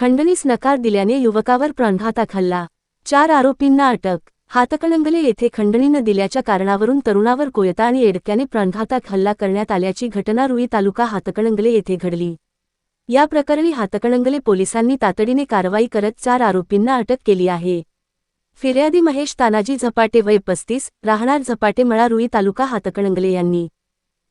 खंडणीस नकार दिल्याने युवकावर प्राणघातक हल्ला चार आरोपींना अटक. हातकणंगले येथे खंडणी न दिल्याच्या कारणावरून तरुणावर कोयता आणि एडक्याने प्राणघातक हल्ला करण्यात आल्याची घटना रुई तालुका हातकणंगले येथे घडली. या प्रकरणी हातकणंगले पोलिसांनी तातडीने कारवाई करत चार आरोपींना अटक केली आहे. फिर्यादी महेश तानाजी झपाटे वय पस्तीस राहणार झपाटे मळा रुई तालुका हातकणंगले यांनी.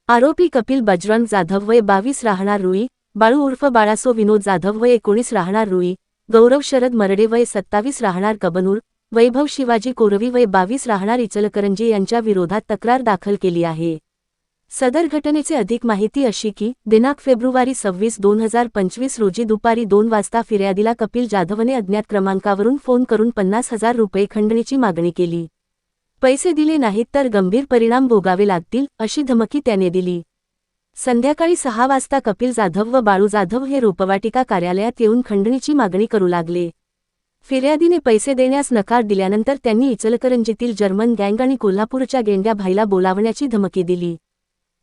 आरोपी कपिल बजरंग जाधव वय बावीस राहणार रुई बाळू उर्फ बाळासो विनोद जाधव वय एकोणीस राहणार रुई गौरव शरद मरडे वय सत्तावीस राहणार कबनूर वैभव शिवाजी कोरवी वय बावीस राहणार इचलकरंजी यांच्या विरोधात तक्रार दाखल केली आहे. सदर घटनेचे अधिक माहिती अशी की दिनांक फेब्रुवारी सव्वीस दोन हजार पंचवीस रोजी दुपारी दोन वाजता फिर्यादीला कपिल जाधवने अज्ञात क्रमांकावरून फोन करून पन्नास हजार रुपये खंडणीची मागणी केली. पैसे दिले नाहीत तर गंभीर परिणाम भोगावे लागतील अशी धमकी त्याने दिली. संध्याकाळी सहा वाजता कपिल जाधव व बाळू जाधव हे रोपवाटिका कार्यालयात येऊन खंडणीची मागणी करू लागले. फिर्यादीने पैसे देण्यास नकार दिल्यानंतर त्यांनी इचलकरंजीतील जर्मन गँग आणि कोल्हापूरच्या गेंड्या भाईला बोलावण्याची धमकी दिली.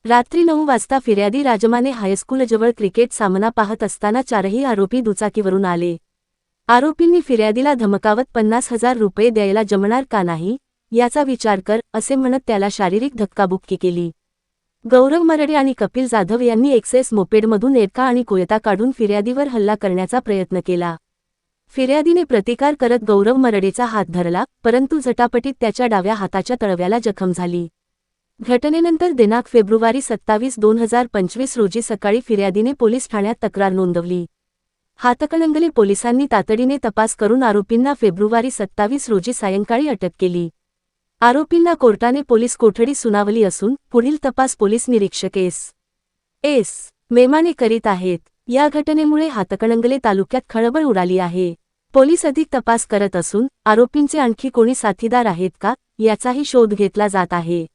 रात्री नऊ वाजता फिर्यादी राजमाने हायस्कूलजवळ क्रिकेट सामना पाहत असताना चारही आरोपी दुचाकीवरून आले. आरोपींनी फिर्यादीला धमकावत पन्नास हजार रुपये द्यायला जमणार का नाही याचा विचार कर असे म्हणत त्याला शारीरिक धक्काबुक्की केली. गौरव मरडे आणि कपिल जाधव यांनी एक्सेस मोपेडमधून एडका आणि कोयता काढून फिर्यादीवर हल्ला करण्याचा प्रयत्न केला. फिर्यादीने प्रतिकार करत गौरव मरडेचा हात धरला परंतु झटापटीत त्याच्या डाव्या हाताच्या तळव्याला जखम झाली. घटनेनंतर दिनांक फेब्रुवारी सत्तावीस दोन हजार पंचवीस रोजी सकाळी फिर्यादीने पोलीस ठाण्यात तक्रार नोंदवली. हातकणंगले पोलिसांनी तातडीने तपास करून आरोपींना फेब्रुवारी सत्तावीस रोजी सायंकाळी अटक केली. आरोपींना कोर्टाने पोलीस कोठडी सुनावली असून पुढील तपास पोलीस निरीक्षक एस. एस. मेमाने करीत आहेत. या घटनेमुळे हातकणंगले तालुक्यात खळबळ उडाली आहे. पोलीस अधिक तपास करत असून आरोपींचे आणखी कोणी साथीदार आहेत का याचाही शोध घेतला जात आहे.